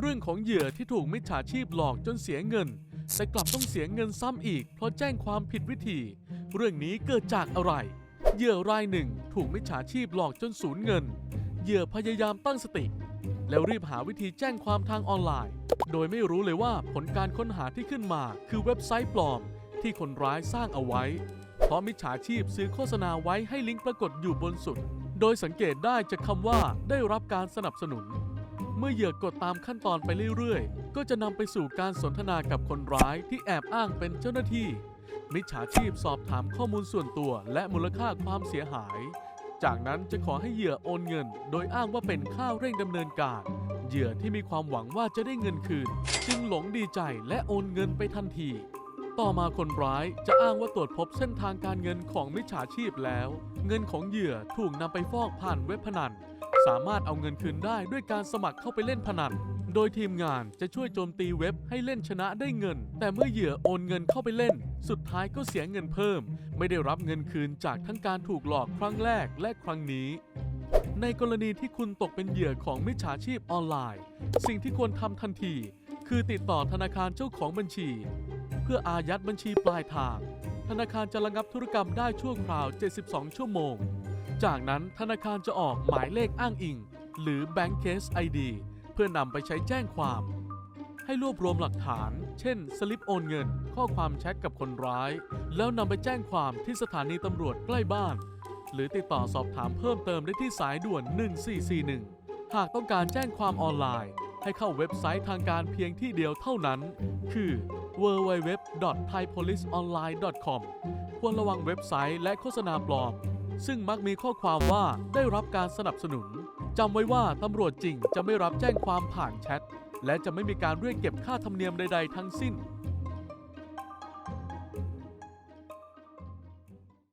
เรื่องของเหยื่อที่ถูกมิจฉาชีพหลอกจนเสียเงิน แต่กลับต้องเสียเงินซ้ำอีก เพราะแจ้งความผิดวิธี เรื่องนี้เกิดจากอะไร เหยื่อรายหนึ่งถูกมิจฉาชีพหลอกจนสูญเงิน เหยื่อพยายามตั้งสติ แล้วรีบหาวิธีแจ้งความทางออนไลน์ โดยไม่รู้เลยว่าผลการค้นหาที่ขึ้นมา คือเว็บไซต์ปลอม ที่คนร้ายสร้างเอาไว้ เพราะมิจฉาชีพซื้อโฆษณาไว้ให้ลิงก์ปรากฏอยู่บนสุด โดยสังเกตได้จากคำว่าได้รับการสนับสนุน เมื่อเหยื่อกดตามขั้นตอนไปเรื่อยๆ ก็จะนำไปสู่การสนทนากับคนร้ายที่แอบอ้างเป็นเจ้าหน้าที่ มิจฉาชีพสอบถามข้อมูลส่วนตัวและมูลค่าความเสียหาย จากนั้นจะขอให้เหยื่อโอนเงิน โดยอ้างว่าเป็นค่าเร่งดำเนินการ เหยื่อที่มีความหวังว่าจะได้เงินคืน จึงหลงดีใจและโอนเงินไปทันที ต่อมาคนร้ายจะอ้างว่าตรวจพบเส้นทางการเงินของมิจฉาชีพแล้ว เงินของเหยื่อถูกนำไปฟอกผ่านเว็บพนัน สามารถเอาเงินคืนได้ด้วยการสมัครเข้าไปเล่นพนัน โดยทีมงานจะช่วยโจมตีเว็บให้เล่นชนะได้เงิน แต่เมื่อเหยื่อโอนเงินเข้าไปเล่น สุดท้ายก็เสียเงินเพิ่ม ไม่ได้รับเงินคืนจากทั้งการถูกหลอกครั้งแรกและครั้งนี้ ในกรณีที่คุณตกเป็นเหยื่อของมิจฉาชีพออนไลน์ สิ่งที่ควรทำทันที คือติดต่อธนาคารเจ้าของบัญชี เพื่ออายัดบัญชีปลายทาง ธนาคารจะระงับธุรกรรมได้ชั่วคราว 72 ชั่วโมง จากนั้นธนาคารจะออกหมายเลขอ้างอิง หรือ Bank Case ID เพื่อนำไปใช้แจ้งความ ให้รวบรวมหลักฐาน เช่น สลิปโอนเงิน ข้อความแชทกับคนร้าย แล้วนำไปแจ้งความที่สถานีตำรวจใกล้บ้าน หรือติดต่อสอบถามเพิ่มเติมได้ที่สายด่วน 1441 หากต้องการแจ้งความออนไลน์ ให้เข้าเว็บไซต์ทางการเพียงที่เดียวเท่านั้น คือ www.thaipoliceonline.com ควรระวังเว็บไซต์และโฆษณาปลอม ซึ่งมักมีข้อความว่าได้รับการสนับสนุนจำไว้ว่าตำรวจจริงจะไม่รับแจ้งความผ่านแชท และจะไม่มีการเรียกเก็บค่าธรรมเนียมใด ๆ ทั้งสิ้น